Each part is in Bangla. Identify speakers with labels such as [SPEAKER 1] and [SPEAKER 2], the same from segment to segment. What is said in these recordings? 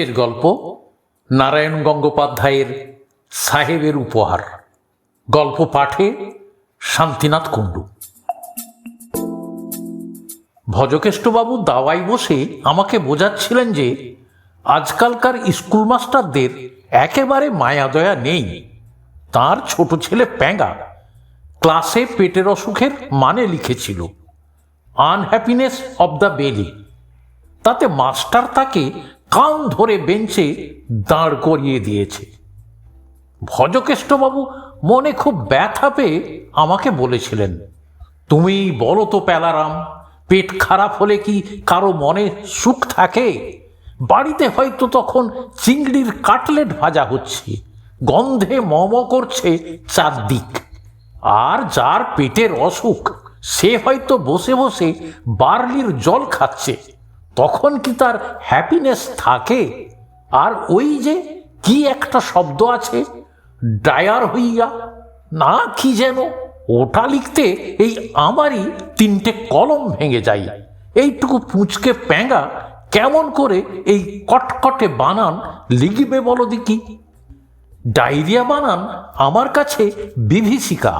[SPEAKER 1] আজকের গল্প, নারায়ণ গঙ্গোপাধ্যায়ের সাহেবের উপহার। গল্প পাঠে শান্তিনাথ কুণ্ডু। ভজকেষ্টবাবু দাওয়াই বসে আমাকে বোঝাচ্ছিলেন যে আজকালকার স্কুল মাস্টারদের একেবারে মায়াদয়া নেই। তার ছোট ছেলে প্যাঙ্গা ক্লাসে পেটের অসুখের মানে লিখেছিল আনহ্যাপিনেস অব দ্য বেলি তাতে মাস্টার তাকে কান ধরে বেঞ্চে দাঁড় করিয়ে দিয়েছে। ভজকেষ্টবাবু মনে খুব ব্যথা পেয়ে আমাকে বলেছিলেন তুমি বলো তো প্যালারাম, পেট খারাপ হলে কি কারও মনে সুখ থাকে? বাড়িতে হয়তো তখন চিংড়ির কাটলেট ভাজা হচ্ছে, গন্ধে মম করছে চারদিক। আর যার পেটের অসুখ, সে হয়তো বসে বসে বার্লির জল খাচ্ছে। তখন কি তার হ্যাপিনেস থাকে? আর ওই যে কি একটা শব্দ আছে? ডায়ার হইয়া, না কি যেন ওটা লিখতে এই আমারই তিনটে কলম ভেঙে যায়। এইটুকু পুঁচকে প্যাঙ্গা কেমন করে এই কটকটে বানান লিখবে বলো দেখি। ডায়রিয়া বানান আমার কাছে বিভীষিকা,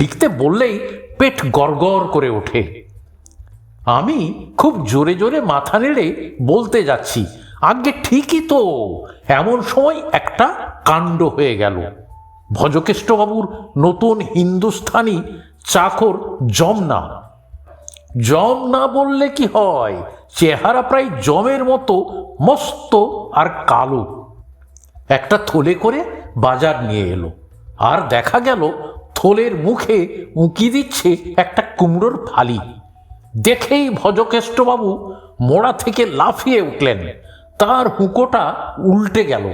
[SPEAKER 1] লিখতে বললেই পেট গড়গড় করে ওঠে। আমি খুব জোরে জোরে মাথা নেড়ে বলতে যাচ্ছি, আগে ঠিকই তো, এমন সময় একটা কাণ্ড হয়ে গেল। ভজকেষ্টবাবুর নতুন হিন্দুস্থানি চাকর জমনা জম না বললে কি হয়, চেহারা প্রায় জমের মতো, মস্ত আর কালো। একটা থলে করে বাজার নিয়ে এলো, আর দেখা গেল থলের মুখে উঁকি দিচ্ছে একটা কুমড়োর ফালি। দেখেই ভজকেষ্টবাবু মোড়া থেকে লাফিয়ে উঠলেন। তার হুঁকোটা উল্টে গেল।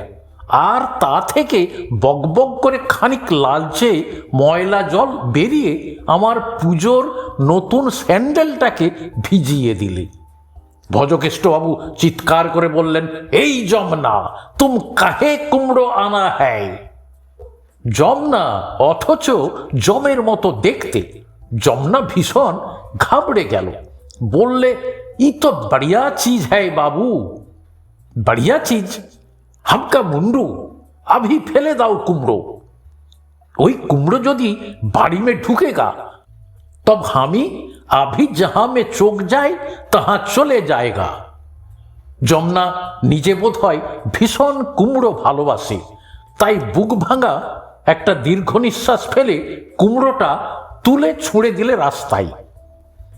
[SPEAKER 1] আর তা থেকে বকবক করে খানিক লালচে ময়লা জল বেরিয়ে আমার পুজোর নতুন স্যান্ডেলটাকে ভিজিয়ে দিলে। ভজকেষ্টবাবু চিৎকার করে বললেন, এই জমনা তুম কাহে কুমড়ো আনা হ্যায়? জমনা অথচ জমের মতো দেখতে। যমুনা ভীষণ ঘাবড়ে গেল। বললে, ই তো বাড়িয়া চিজ হ্যায় বাবু। বাড়িয়া চিজ? হামকা মুন্ডু। আভি ফেলে দাও কুমড়ো। ওই কুমড়ো যদি বাড়ি মে ঢুকেগা, তব হামি আভি যাহা মে চোখ যায়, তাহা চলে যায়গা। যমনা নিজে বোধ হয় ভীষণ কুমড়ো ভালোবাসে। তাই বুক ভাঙা একটা দীর্ঘ নিঃশ্বাস ফেলে কুমড়োটা তুলে ছুঁড়ে দিলে রাস্তায়।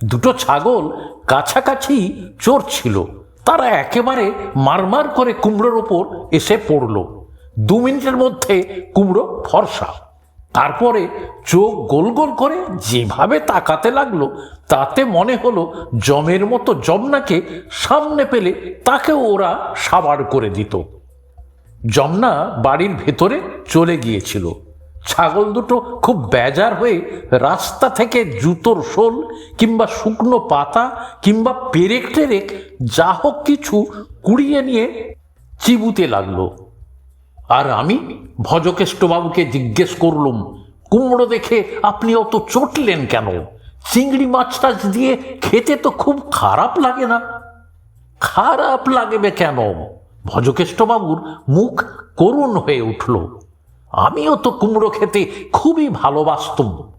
[SPEAKER 1] দুটো ছাগল কাছাকাছি চোর ছিল। তারা একেবারে মারমার করে কুমড়োর ওপর এসে পড়ল। দু মিনিটের মধ্যে কুমড়ো ফর্সা। তারপরে চোখ গোল গোল করে যেভাবে তাকাতে লাগল, তাতে মনে হলো জমের মতো জমনাকে সামনে পেলে তাকেও ওরা সাবার করে দিত। জমনা বাড়ির ভেতরে চলে গিয়েছিল। ছাগল দুটো খুব বেজার হয়ে রাস্তা থেকে জুতোর শোল কিংবা শুকনো পাতা কিংবা পেরেক টেরেক যা হোক কিছু কুড়িয়ে নিয়ে চিবুতে লাগল। আর আমি ভজকেষ্টবাবুকে জিজ্ঞেস করলুম, কুমড়ো দেখে আপনি অত চটলেন কেন? চিংড়ি মাছ টাছ দিয়ে খেতে তো খুব খারাপ লাগে না? খারাপ লাগবে কেন? ভজকেষ্টবাবুর মুখ করুণ হয়ে উঠল। আমিও তো কুমড়ো খেতে খুবই ভালোবাসতুম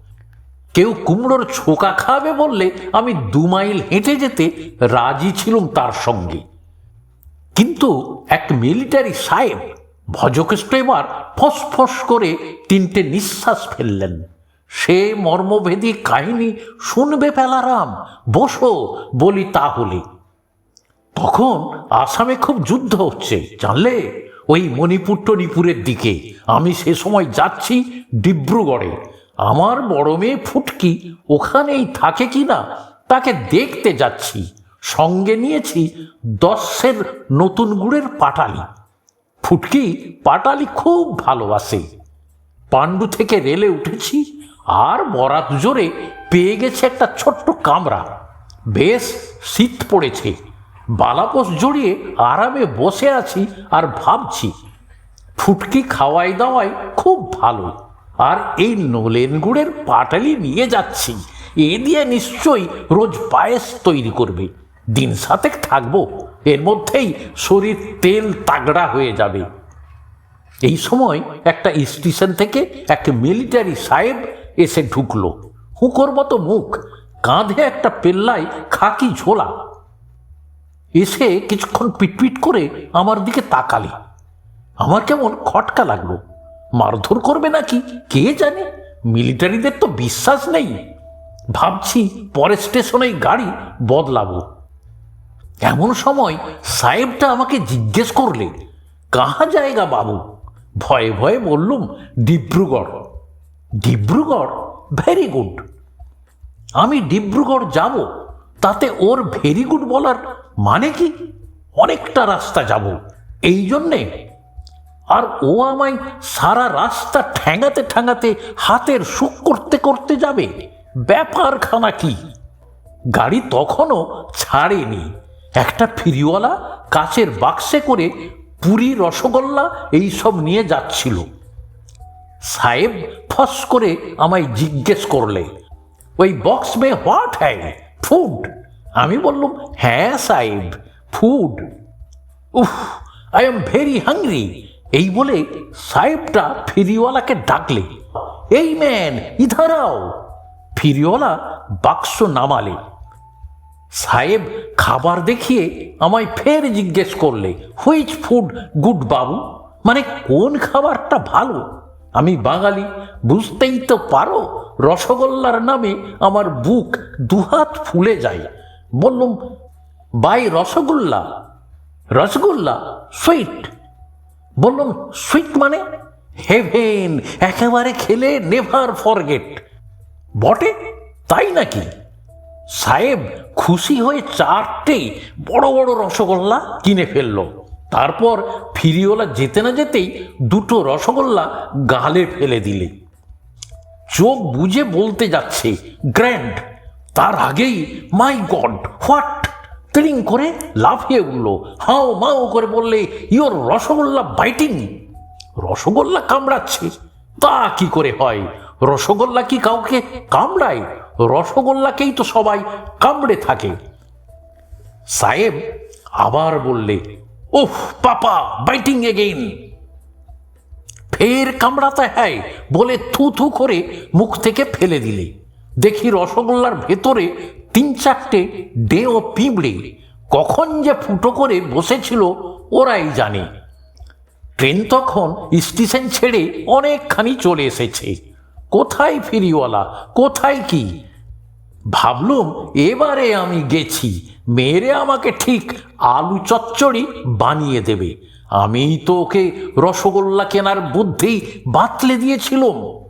[SPEAKER 1] কেউ কুমড়োর ছোকা খাবে বললে আমি দু মাইল হেঁটে যেতে রাজি ছিলুম তার সঙ্গে। কিন্তু এক মিলিটারি সাহেব ভজকেষ্ট এবার ফসফস করে তিনটে নিঃশ্বাস ফেললেন। সে মর্মভেদী কাহিনী শুনবে পেলারাম, বসো, বলি তাহলে। তখন আসামে খুব যুদ্ধ হচ্ছে, জানলে? ওই মণিপুর টনিপুরের দিকে। আমি সে সময় যাচ্ছি ডিব্রুগড়ে। আমার বড় মেয়ে ফুটকি ওখানেই থাকে কি না তাকে দেখতে যাচ্ছি। সঙ্গে নিয়েছি দশের নতুন গুড়ের পাটালি। ফুটকি পাটালি খুব ভালোবাসে। পাণ্ডু থেকে রেলে উঠেছি আর বরাত জোরে পেয়ে গেছে একটা ছোট্ট কামরা। বেশ শীত পড়েছে। বালাপোষ জড়িয়ে আরামে বসে আছি আর ভাবছি, ফুটকি খাওয়াই দাওয়াই খুব ভালো। আর এই নলেন গুড়ের পাটালি নিয়ে যাচ্ছি। এ দিয়ে নিশ্চয়ই রোজ পায়েস তৈরি করবে। দিন সাতেক থাকব। এর মধ্যেই শরীর তেল তাগড়া হয়ে যাবে। এই সময় একটা স্টেশন থেকে এক মিলিটারি সাহেব এসে ঢুকলো। হুঁকোর মতো মুখ, কাঁধে একটা পেল্লায় খাকি ঝোলা। এসে কিছুক্ষণ পিটপিট করে আমার দিকে তাকালি। আমার কেমন খটকা লাগল। মারধর করবে নাকি? কে জানে? মিলিটারিদের তো বিশ্বাস নেই। ভাবছি পরের স্টেশনে গাড়ি বদলাবো। এমন সময় সাহেবটা আমাকে জিজ্ঞেস করলে, কাহা জায়গা বাবু? ভয়ে ভয়ে বললুম, ডিব্রুগড়। ডিব্রুগড়? ভেরি গুড আমি ডিব্রুগড় যাব। তাতে ওর ভেরি গুড বলার মানে কি? অনেকটা রাস্তা যাব। এই জন্যে? আর ও আমায় সারা রাস্তা ঠ্যাঙাতে ঠ্যাঙাতে হাতের সুখ করতে করতে যাবে। ব্যাপারখানা কি? গাড়ি তখনও ছাড়েনি। একটা ফিরিওয়ালা কাচের বাক্সে করে পুরি, রসগোল্লা এইসব নিয়ে যাচ্ছিল। সাহেব ফস করে আমায় জিজ্ঞেস করলে, ওই বক্স মে হোয়াট হ্যাঁ ফুড আমি বললাম হ্যাঁ সাহেব ফুড উফ আই এম ভেরি হাংরি এই বলে সাহেবটা ফিরিওয়ালাকে ডাকলে, এই ম্যান ইধারাও ফিরিওয়ালা বাক্স নামালে। সাহেব খাবার দেখিয়ে আমায় ফের জিজ্ঞেস করলে হুইচ ফুড গুড বাবু? মানে কোন খাবারটা ভালো? আমি বাঙালি, বুঝতেই তো পারো, রসগোল্লার নামে আমার বুক দুহাত ফুলে যায়। বললুম, বাই রসগোল্লা রসগোল্লা, সুইট। বললাম, সুইট মানে? হেভেন, একেবারে খেলে নেভার ফরগেট। বটে? তাই নাকি? সাহেব, খুশি হয়ে চারটে বড় বড় রসগোল্লা কিনে ফেলল। তারপর ফিরিওলা যেতে না যেতেই দুটো রসগোল্লা গালে ফেলে দিলে। চোখ বুঝে বলতে যাচ্ছে, গ্র্যান্ড। তার আগেই মাই গড হোয়াট তিরিং করে লাফিয়ে উঠল। হাও মাও করে বললে ইওর রসগোল্লা বাইটিং রসগোল্লা কামড়াচ্ছে। তা কি করে হয়? রসগোল্লা কি কাউকে কামড়ায়? রসগোল্লাকেই তো সবাই কামড়ে থাকে। সাহেব আবার বললে ওহ পাপা বাইটিং এগেইন ফের কামড়াতে হ্যায় বলে থু থু করে মুখ থেকে ফেলে দিলে। দেখি রসগোল্লার ভেতরে তিন চারটে ডে ও পিঁপড়ে। কখন যে ফুটো করে বসেছিল, ওরাই জানে। ট্রেন তখন স্টেশন ছেড়ে অনেকখানি চলে এসেছে। কোথায় ফিরিওয়ালা, কোথায় কি? ভাবলুম, এবারে আমি গেছি। মেরে আমাকে ঠিক আলু চচ্চড়ি বানিয়ে দেবে। আমি তো ওকে রসগোল্লা কেনার বুদ্ধি বাতলে দিয়েছিলাম।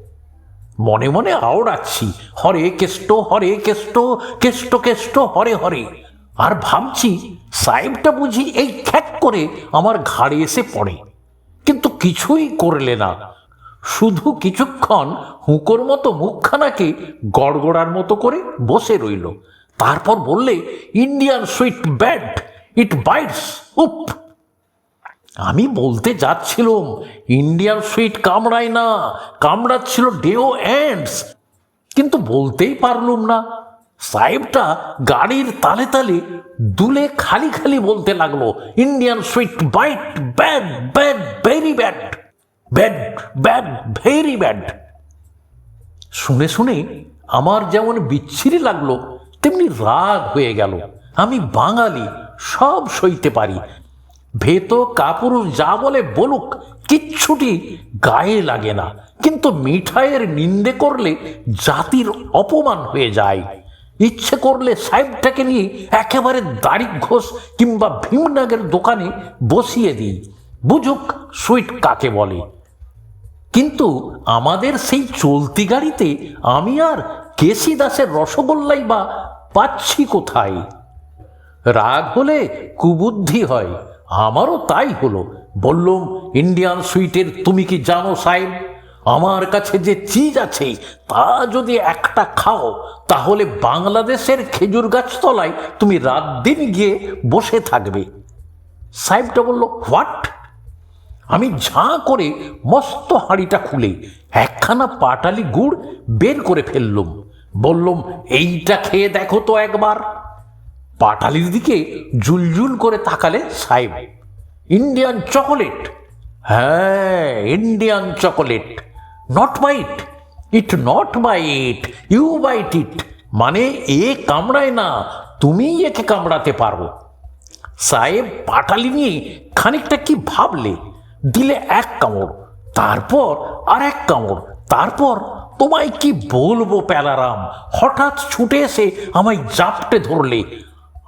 [SPEAKER 1] মনে মনে আওড়াচ্ছি হরে কেষ্ট হরে কেষ্ট কেষ্ট কেষ্ট, হরে হরে। আর ভাবছি, সাহেবটা বুঝি এই খ্যাক করে আমার ঘাড়ে এসে পড়ে। কিন্তু কিছুই করলে না। শুধু কিছুক্ষণ হুঁকোর মতো মুখখানাকে গড়গড়ার মতো করে বসে রইল। তারপর বললে, Indian sweet bad it bites উপ আমি বলতে যাচ্ছিলাম ইন্ডিয়ান সুইট কামড়ায় না, কামড়াচ্ছিল ডেও অ্যান্ডস। কিন্তু বলতেই পারলুম না। সাহেবটা গাড়ির তালে তালে দুলে খালি খালি বলতে লাগল, Indian sweet bite, bad bad, very bad bad bad, very bad. শুনে শুনে আমার যেমন বিচ্ছিরি লাগল, তেমনি রাগ হয়ে গেল। আমি বাঙালি, সব সইতে পারি ভেত কাপুরুষ যা বলে বলুক, কিচ্ছুটি গায়ে লাগে না। কিন্তু মিঠাইয়ের নিন্দে করলে জাতির অপমান হয়ে যায়। ইচ্ছে করলে সাহেবটাকে নিয়ে একেবারে দাড়ি ঘোষ কিংবা ভীমনাগের দোকানে বসিয়ে দিই। বুঝুক সুইট কাকে বলে। কিন্তু আমাদের সেই চলতি গাড়িতে আমি আর কেসি দাসের রসগোল্লাই বা পাচ্ছি কোথায়? রাগ হলে কুবুদ্ধি হয়। আমারও তাই হলো। বললুম, ইন্ডিয়ান সুইটের তুমি কি জানো সাহেব, আমার কাছে যে চিজ আছে, তা যদি একটা খাও, তাহলে বাংলাদেশের খেজুর গাছ তলায় তুমি রাত দিন গিয়ে বসে থাকবে। সাহেবটা বলল, হোয়াট? আমি ঝাঁ করে মস্ত হাঁড়িটা খুলে একখানা পাটালি গুড় বের করে ফেললুম। বললুম, এইটা খেয়ে দেখো তো একবার। পাটালির দিকে জুলজুল করে তাকালে সাহেব, ইন্ডিয়ান চকোলেট? হ্যাঁ Indian chocolate. Not bite it not bite you bite it. মানে এ কামড়ায় না তুমি একে কামড়াতে পারো। সাহেব পাটালি নিয়ে খানিকটা কি ভাবলে, দিলে এক কামড়, তারপর আর এক কামড়, তারপর তোমায় কি বলব প্যালারাম, হঠাৎ ছুটে এসে আমায় জাপটে ধরলে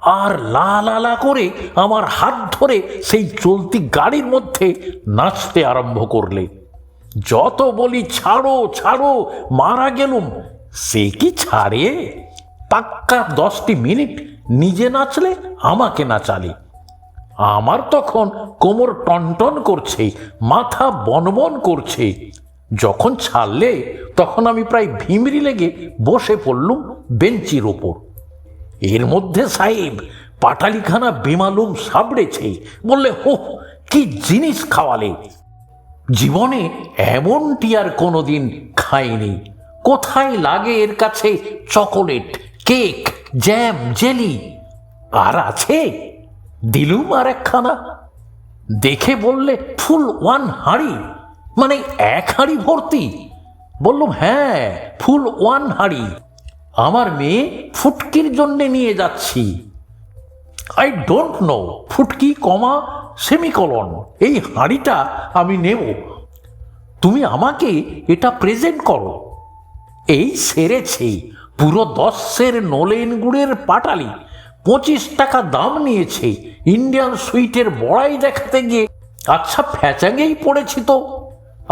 [SPEAKER 1] আর লা লা করে আমার হাত ধরে সেই চলতি গাড়ির মধ্যে নাচতে আরম্ভ করলে। যত বলি ছাড়ো ছাড়ো, মারা গেলুম, সে কি ছাড়ে? পাক্কা দশটি মিনিট নিজে নাচলে, আমাকে নাচালে। আমার তখন কোমর টনটন করছে, মাথা বনবন করছে। যখন ছাড়লে, তখন আমি প্রায় ভিমরি লেগে বসে পড়লুম বেঞ্চির ওপর। এর মধ্যে সাহেব পাটালিখানা বেমালুম সাবড়েছে। বললে, হো কি জিনিস খাওয়ালে? জীবনে এমনটি আর কোনোদিন খাইনি। কোথায় লাগে এর কাছে চকোলেট, কেক, জ্যাম, জেলি? আর আছে? দিলুম আর একখানা। দেখে বললে, ফুল ওয়ান হাঁড়ি। মানে এক হাঁড়ি ভর্তি। বললুম হ্যাঁ ফুল ওয়ান হাঁড়ি। আমার মেয়ে ফুটকির জন্যে নিয়ে যাচ্ছি। আই ডোন্ট নো ফুটকি, কমা, সেমিকলন, এই হাঁড়িটা আমি নেব। তুমি আমাকে এটা প্রেজেন্ট করো। এই সেরেছে পুরো দশ সের নলেন গুড়ের পাটালি, পঁচিশ টাকা দাম নিয়েছে ইন্ডিয়ান সুইটের বড়াই দেখাতে গিয়ে। আচ্ছা ফ্যাচাঙ্গেই পড়েছি তো।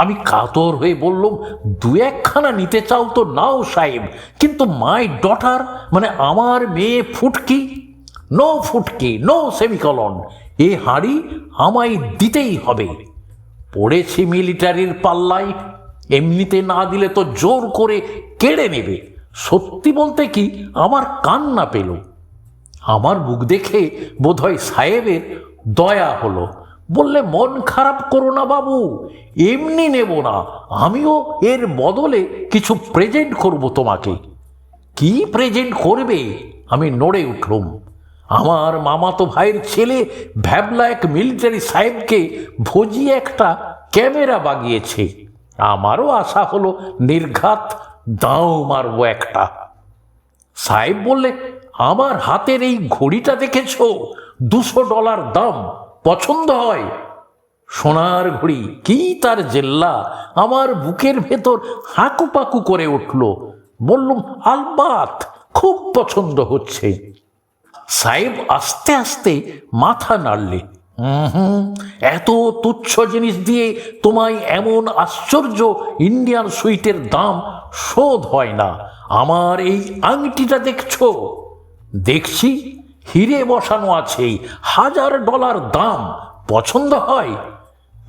[SPEAKER 1] আমি কাতর হয়ে বললাম, দু একখানা নিতে চাও তো নাও সাহেব, কিন্তু মাই ডটার মানে আমার মেয়ে ফুটকি, নো ফুটকি, নো সেমিকলন, এ হাঁড়ি আমায় দিতেই হবে। পড়েছি মিলিটারির পাল্লায়, এমনিতে না দিলে তো জোর করে কেড়ে নেবে। সত্যি বলতে কি, আমার কান্না পেল। আমার মুখ দেখে বোধহয় সাহেবের দয়া হলো। বললে, মন খারাপ করো না বাবু, এমনি নেব না। আমিও এর বদলে কিছু প্রেজেন্ট করব তোমাকে। কি প্রেজেন্ট করবে? আমি নড়ে উঠলুম। আমার মামাতো ভাইয়ের ছেলে ভ্যাবলা এক মিলিটারি সাহেবকে ভজিয়ে একটা ক্যামেরা বাগিয়েছে। আমারও আশা হলো নির্ঘাত দাও মারবো একটা। সাহেব বললে, আমার হাতের এই ঘড়িটা দেখেছ? দুশো ডলার দাম। পছন্দ হয়? সোনার ঘড়ি কি তার জেল্লা? আমার বুকের ভেতর হাঁকু পাকু করে উঠল। বললুম, আলবাত, খুব পছন্দ হচ্ছে। সাহেব আস্তে আস্তে মাথা নাড়লে হুম এত তুচ্ছ জিনিস দিয়ে তোমায় এমন আশ্চর্য ইন্ডিয়ান সুইটের দাম শোধ হয় না। আমার এই আংটিটা দেখছ? দেখছি। হিরে বসানো আছে হাজার ডলার দাম। পছন্দ হয়?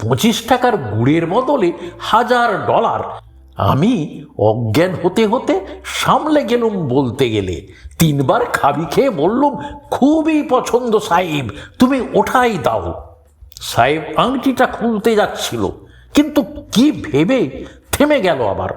[SPEAKER 1] পঁচিশ টাকার গুড়ের বদলে হাজার ডলার। আমি অজ্ঞান হতে হতে সামলে গেলুম বলতে গেলে। তিনবার খাবি খেয়ে বললুম, খুবই পছন্দ সাহেব, তুমি ওঠাই দাও। সাহেব আংটিটা খুলতে যাচ্ছিল। কিন্তু কি ভেবে থেমে গেল আবার।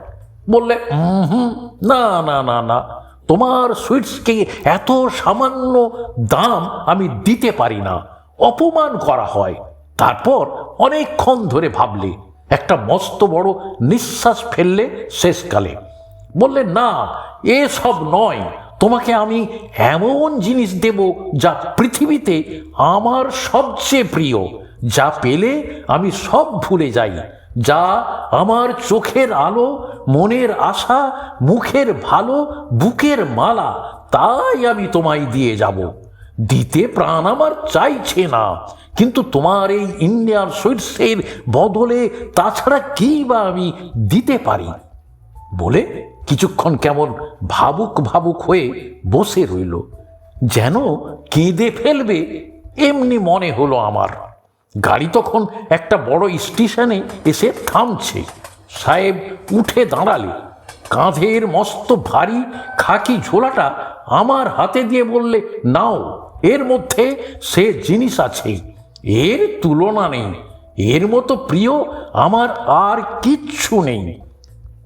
[SPEAKER 1] বললে, "উম হুম, না না না না। তোমার সুইটসকে এত সামান্য দাম আমি দিতে পারি না। অপমান করা হয়। তারপর অনেকক্ষণ ধরে ভাবলে, একটা মস্ত বড় নিঃশ্বাস ফেললে শেষকালে। বললে, না, এ সব নয়। তোমাকে আমি এমন জিনিস দেব যা পৃথিবীতে আমার সবচেয়ে প্রিয়, যা পেলে আমি সব ভুলে যাই। যা আমার চোখের আলো, মনের আশা, মুখের ভালো, বুকের মালা, তাই আমি তোমায় দিয়ে যাব। দিতে প্রাণ আমার চাইছে না, কিন্তু তোমার এই ইন্ডিয়ান সুইটসের বদলে তাছাড়া কি বা আমি দিতে পারি? বলে কিছুক্ষণ কেমন ভাবুক ভাবুক হয়ে বসে রইল। যেন কেঁদে ফেলবে, এমনি মনে হলো আমার। গাড়ি তখন একটা বড় স্টেশনে এসে থামছে। সাহেব উঠে দাঁড়ালে। কাঁধের মস্ত ভারী খাকি ঝোলাটা আমার হাতে দিয়ে বললে, নাও, এর মধ্যে সে জিনিস আছে। এর তুলনা নেই। এর মতো প্রিয় আমার আর কিচ্ছু নেই।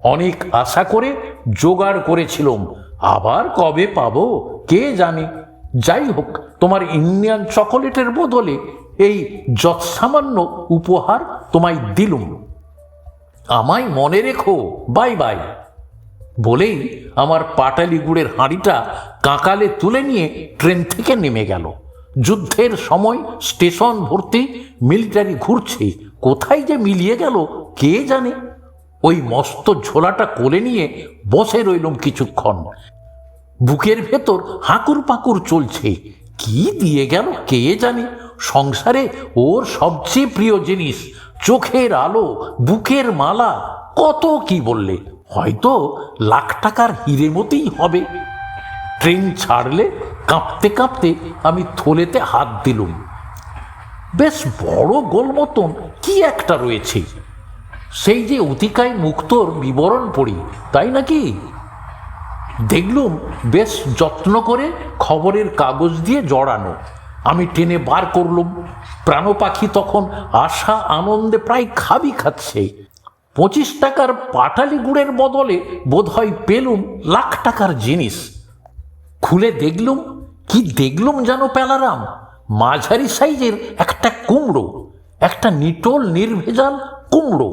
[SPEAKER 1] অনেক আশা করে জোগাড় করেছিলাম। আবার কবে পাবো, কে জানে? যাই হোক, তোমার ইন্ডিয়ান চকোলেটের বদলে এই যৎসামান্য উপহার তোমায় দিলুম। আমায় মনে রেখো, বাই বাই। বলেই আমার পাটালি গুড়ের হাঁড়িটা কাঁকালে তুলে নিয়ে ট্রেন থেকে নেমে গেল। যুদ্ধের সময় স্টেশন ভর্তি, মিলিটারি ঘুরছে। কোথায় যে মিলিয়ে গেল, কে জানে? ওই মস্ত ঝোলাটা কোলে নিয়ে বসে রইলুম কিছুক্ষণ। বুকের ভেতর হাঁকুর পাকুর চলছে। কি দিয়ে গেল, কে জানে? সংসারে ওর সবচেয়ে প্রিয় জিনিস, চোখের আলো, বুকের মালা, কত কি বললে? হয়তো লাখ টাকার হিরে মতেই হবে। ট্রেন ছাড়লে কাঁপতে কাঁপতে আমি থলেতে হাত দিলুম। বেশ বড় গোল মতন কি একটা রয়েছে। সেই যে অতিকায় মুক্তর বিবরণ পড়ি, তাই নাকি? দেখলুম বেশ যত্ন করে খবরের কাগজ দিয়ে জড়ানো। আমি টেনে বার করলুম। প্রাণ পাখি তখন আশা আনন্দে প্রায় খাবি খাচ্ছে। পঁচিশ টাকার পাটালি গুড়ের বদলে বোধহয় পেলুম লাখ টাকার জিনিস। খুলে দেখলুম, কি দেখলুম যেন পেলারাম? মাঝারি সাইজের একটা কুমড়ো, একটা নিটোল নির্ভেজাল কুমড়ো।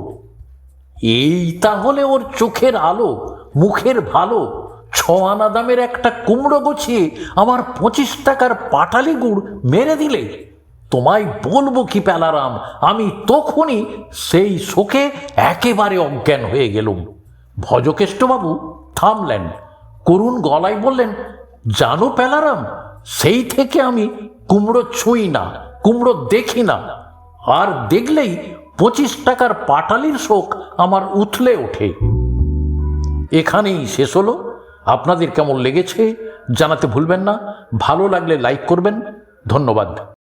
[SPEAKER 1] এই তাহলে ওর চোখের আলো, মুখের ভালো। ছ আনা দামের একটা কুমড়ো গুছিয়ে আমার পঁচিশ টাকার পাটালি গুড় মেরে দিলে। তোমায় বলব কি প্যালারাম, আমি তখনই সেই শোকে একেবারে অজ্ঞান হয়ে গেলুম। ভজকেষ্টবাবু থামলেন, করুণ গলায় বললেন, জানো প্যালারাম, সেই থেকে আমি কুমড়ো ছুঁই না, কুমড়ো দেখি না। আর দেখলেই পঁচিশ টাকার পাটালির শোক আমার উথলে ওঠে। এখানেই শেষ হলো। আপনাদের কেমন লেগেছে জানাতে ভুলবেন না ভালো লাগলে লাইক করবেন ধন্যবাদ।